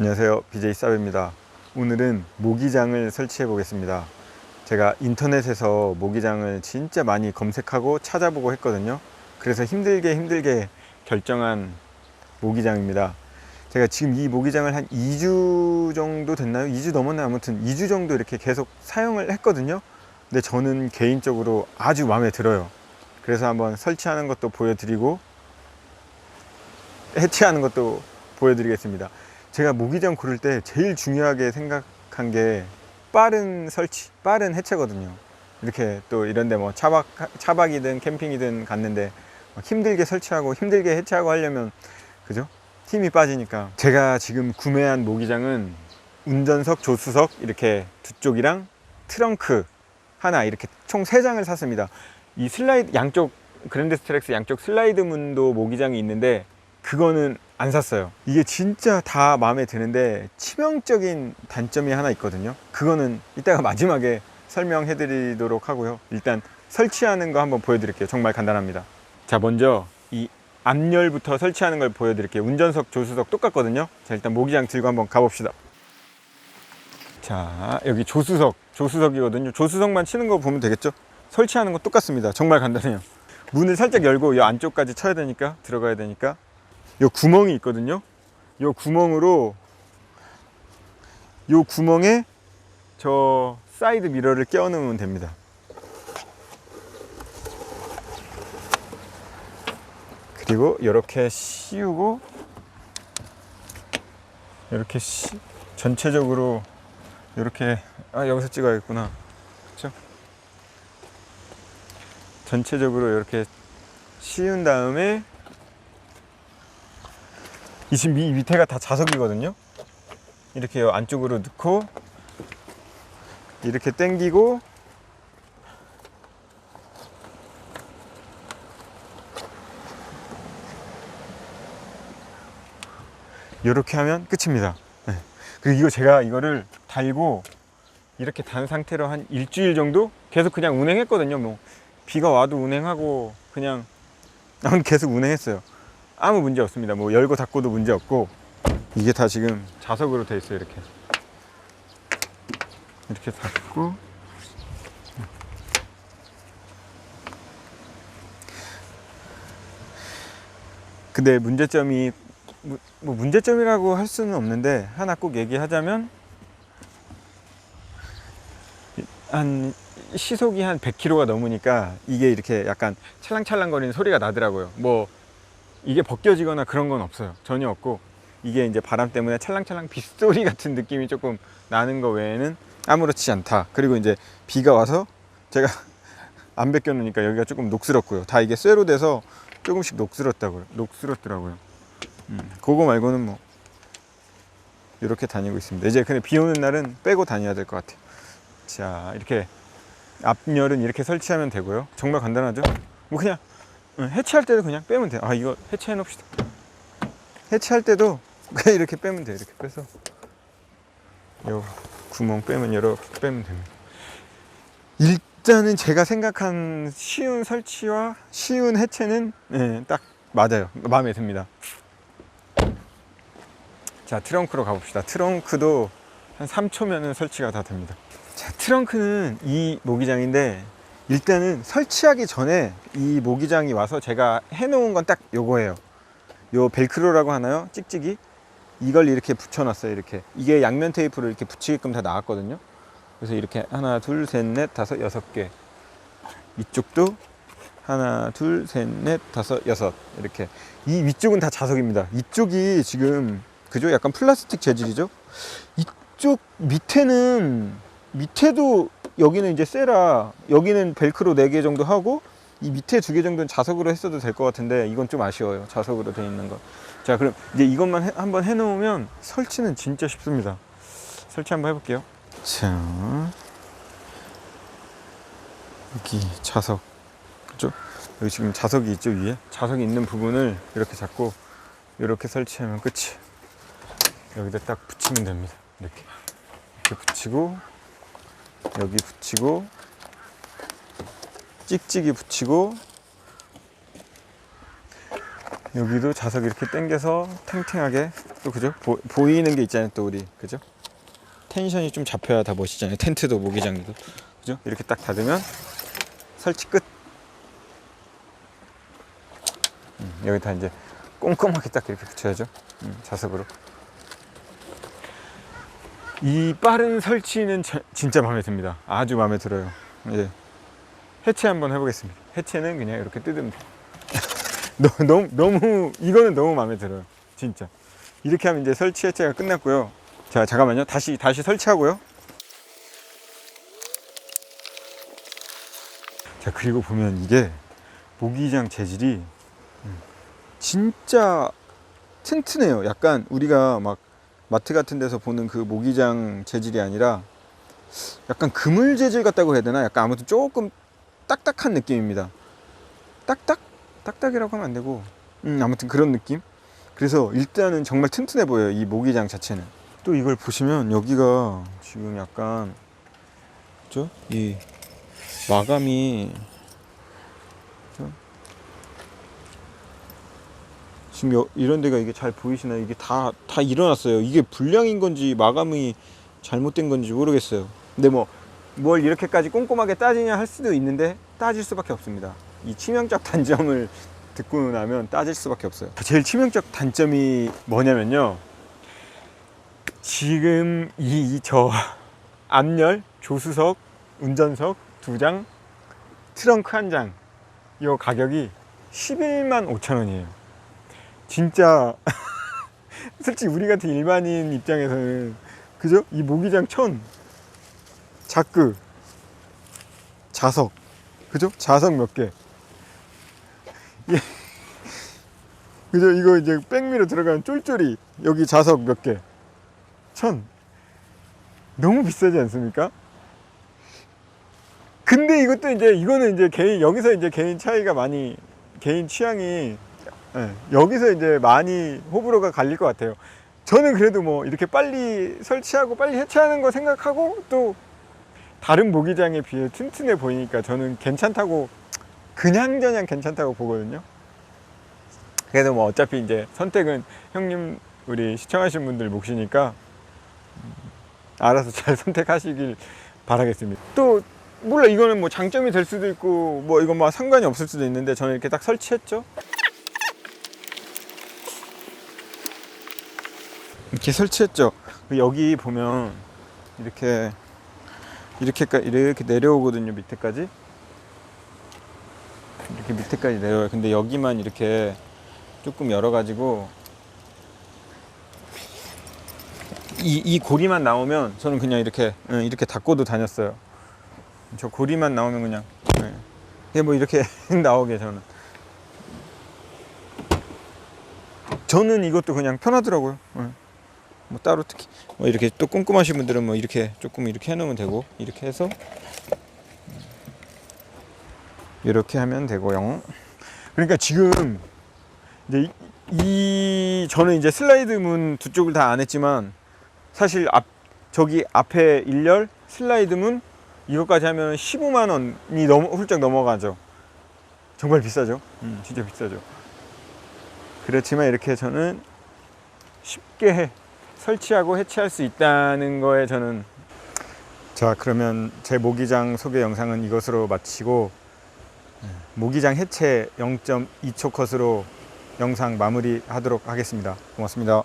안녕하세요. BJ 사브입니다. 오늘은 모기장을 설치해 보겠습니다. 제가 인터넷에서 모기장을 진짜 많이 검색하고 찾아보고 했거든요. 그래서 힘들게 힘들게 결정한 모기장입니다. 제가 지금 이 모기장을 한 2주 정도 됐나요? 2주 넘었나요? 아무튼 2주 정도 이렇게 계속 사용을 했거든요. 근데 저는 개인적으로 아주 마음에 들어요. 그래서 한번 설치하는 것도 보여드리고 해체하는 것도 보여드리겠습니다. 제가 모기장 고를 때 제일 중요하게 생각한 게 빠른 설치, 빠른 해체거든요. 이렇게 또 이런데 뭐 차박, 차박이든 캠핑이든 갔는데 막 힘들게 설치하고 힘들게 해체하고 하려면 그죠? 힘이 빠지니까 제가 지금 구매한 모기장은 운전석, 조수석 이렇게 두 쪽이랑 트렁크 하나 이렇게 총 세 장을 샀습니다. 이 슬라이드 양쪽 그랜드 스트렉스 양쪽 슬라이드 문도 모기장이 있는데 그거는 안 샀어요. 이게 진짜 다 마음에 드는데 치명적인 단점이 하나 있거든요. 그거는 이따가 마지막에 설명해 드리도록 하고요. 일단 설치하는 거 한번 보여드릴게요. 정말 간단합니다. 자, 먼저 이 앞열부터 설치하는 걸 보여드릴게요. 운전석, 조수석 똑같거든요. 자, 일단 모기장 들고 한번 가봅시다. 자, 여기 조수석, 조수석이거든요. 조수석만 치는 거 보면 되겠죠? 설치하는 거 똑같습니다. 정말 간단해요. 문을 살짝 열고 이 안쪽까지 쳐야 되니까 들어가야 되니까 요 구멍이 있거든요. 요 구멍으로 요 구멍에 저 사이드 미러를 끼워 넣으면 됩니다. 그리고 이렇게 씌우고 이렇게 시, 전체적으로 이렇게 아 여기서 찍어야겠구나. 그렇죠? 전체적으로 이렇게 씌운 다음에 이 지금 이 밑에가 다 자석이거든요. 이렇게 요 안쪽으로 넣고 이렇게 당기고 이렇게 하면 끝입니다. 네. 그리고 이거 제가 이거를 달고 이렇게 단 상태로 한 일주일 정도 계속 그냥 운행했거든요. 뭐 비가 와도 운행하고 그냥 계속 운행했어요. 아무 문제 없습니다. 뭐 열고 닫고도 문제 없고 이게 다 지금 자석으로 돼 있어요. 이렇게 이렇게 닫고 근데 문제점이 뭐- 뭐 문제점이라고 할 수는 없는데 하나 꼭 얘기하자면 한 시속이 한 100km가 넘으니까 이게 이렇게 약간 찰랑찰랑거리는 소리가 나더라고요. 뭐 이게 벗겨지거나 그런 건 없어요. 전혀 없고 이게 이제 바람 때문에 찰랑찰랑 빗소리 같은 느낌이 조금 나는 거 외에는 아무렇지 않다. 그리고 이제 비가 와서 제가 안 벗겨 놓으니까 여기가 조금 녹슬었고요. 다 이게 쇠로 돼서 조금씩 녹슬었다고요. 녹슬었더라고요. 음, 그거 말고는 뭐 이렇게 다니고 있습니다. 이제 근데 비 오는 날은 빼고 다녀야 될 것 같아요. 자 이렇게 앞열은 이렇게 설치하면 되고요. 정말 간단하죠? 뭐 그냥 응, 해체할 때도 그냥 빼면 돼요. 아 이거 해체해 놓읍시다. 해체할 때도 그냥 이렇게 빼면 돼요. 이렇게 빼서 요 구멍 빼면 이렇게 빼면 됩니다. 일단은 제가 생각한 쉬운 설치와 쉬운 해체는 예, 딱 맞아요. 마음에 듭니다. 자 트렁크로 가봅시다. 트렁크도 한 3초면은 설치가 다 됩니다. 자 트렁크는 이 모기장인데 일단은 설치하기 전에 이 모기장이 와서 제가 해놓은 건 딱 요거예요. 요 벨크로라고 하나요? 찍찍이? 이걸 이렇게 붙여놨어요. 이렇게 이게 양면 테이프로 이렇게 붙이게끔 다 나왔거든요. 그래서 이렇게 하나, 둘, 셋, 넷, 다섯, 여섯 개. 이쪽도 하나, 둘, 셋, 넷, 다섯, 여섯 이렇게. 이 위쪽은 다 자석입니다. 이쪽이 지금 그죠? 약간 플라스틱 재질이죠? 이쪽 밑에는 밑에도 여기는 이제 세라 여기는 벨크로 4개 정도 하고 이 밑에 두 개 정도는 자석으로 했어도 될 것 같은데 이건 좀 아쉬워요 자석으로 돼 있는 거자 그럼 이제 이것만 해- 한번 해 놓으면 설치는 진짜 쉽습니다. 설치 한번 해볼게요. 자 여기 자석. 그죠? 여기 지금 자석이 있죠 위에? 자석이 있는 부분을 이렇게 잡고 이렇게 설치하면 끝이 여기다 딱 붙이면 됩니다. 이렇게. 이렇게 붙이고 여기 붙이고 찍찍이 붙이고 여기도 자석 이렇게 당겨서 탱탱하게 또 그죠? 보, 이는게 있잖아요 또 우리 그죠? 텐션이 좀 잡혀야 다 멋있잖아요 텐트도 모기장도 그죠? 이렇게 딱 닫으면 설치 끝 음, 여기 다 이제 꼼꼼하게 딱 이렇게 붙여야죠 음, 자석으로 이 빠른 설치는 자- 진짜 마음에 듭니다. 아주 마음에 들어요. 예. 해체 한번 해보겠습니다. 해체는 그냥 이렇게 뜯으면 돼요. 너- 너무 너무 이거는 너무 마음에 들어요. 진짜. 이렇게 하면 이제 설치 해체가 끝났고요. 자 잠깐만요. 다시 다시 설치하고요. 자 그리고 보면 이게 모기장 재질이 음, 진짜 튼튼해요. 약간 우리가 막 마트 같은 데서 보는 그 모기장 재질이 아니라 약간 그물 재질 같다고 해야 되나? 약간 아무튼 조금 딱딱한 느낌입니다. 딱딱? 딱딱이라고 하면 안 되고. 음, 아무튼 그런 느낌? 그래서 일단은 정말 튼튼해 보여요 이 모기장 자체는. 또 이걸 보시면 여기가 지금 약간 그죠? 이 마감이 그죠? 지금 여- 이런 데가 이게 잘 보이시나요? 이게 다 다 일어났어요. 이게 불량인 건지 마감이 잘못된 건지 모르겠어요. 근데 뭐 뭘 이렇게까지 꼼꼼하게 따지냐 할 수도 있는데 따질 수밖에 없습니다. 이 치명적 단점을 듣고 나면 따질 수밖에 없어요. 제일 치명적 단점이 뭐냐면요. 지금 이저 앞열, 조수석, 운전석 두 장, 트렁크 한 장, 이 가격이 11만 5천 원이에요. 진짜 솔직히 우리 같은 일반인 입장에서는 그죠? 이 모기장 천, 자크, 자석, 그죠? 자석 몇 개. 예. 그죠? 이거 이제 백미로 들어가는 쫄쫄이 여기 자석 몇 개. 천. 너무 비싸지 않습니까? 근데 이것도 이제 이거는 이제 개인 여기서 이제 개인 차이가 많이 개인 취향이 예, 여기서 이제 많이 호불호가 갈릴 것 같아요. 저는 그래도 뭐 이렇게 빨리 설치하고 빨리 해체하는 거 생각하고 또 다른 모기장에 비해 튼튼해 보이니까 저는 괜찮다고 그냥저냥 괜찮다고 보거든요. 그래도 뭐 어차피 이제 선택은 형님 우리 시청하신 분들 몫이니까 음, 알아서 잘 선택하시길 바라겠습니다. 또 몰라 이거는 뭐 장점이 될 수도 있고 뭐 이건 뭐 상관이 없을 수도 있는데 저는 이렇게 딱 설치했죠. 이렇게 설치했죠. 여기 보면 이렇게 이렇게 이렇게 내려오거든요 밑에까지 이렇게 밑에까지 내려와요. 근데 여기만 이렇게 조금 열어가지고 이, 이 고리만 나오면 저는 그냥 이렇게 응, 이렇게 닫고도 다녔어요. 저 고리만 나오면 그냥 예. 뭐 이렇게 나오게 저는 저는 이것도 그냥 편하더라고요. 예. 뭐 따로 특히 뭐 이렇게 또 꼼꼼하신 분들은 뭐 이렇게 조금 이렇게 해놓으면 되고 이렇게 해서 이렇게 하면 되고요. 그러니까 지금 이제 이, 이- 저는 이제 슬라이드 문 두 쪽을 다 안 했지만 사실 앞 저기 앞에 1열 슬라이드 문 이것까지 하면 15만 원이 넘어 훌쩍 넘어가죠. 정말 비싸죠. 음, 진짜 비싸죠. 그렇지만 이렇게 저는 쉽게 설치하고 해체할 수 있다는 거에 저는 자 그러면 제 모기장 소개 영상은 이것으로 마치고 네, 모기장 해체 0.2초 컷으로 영상 마무리하도록 하겠습니다. 고맙습니다.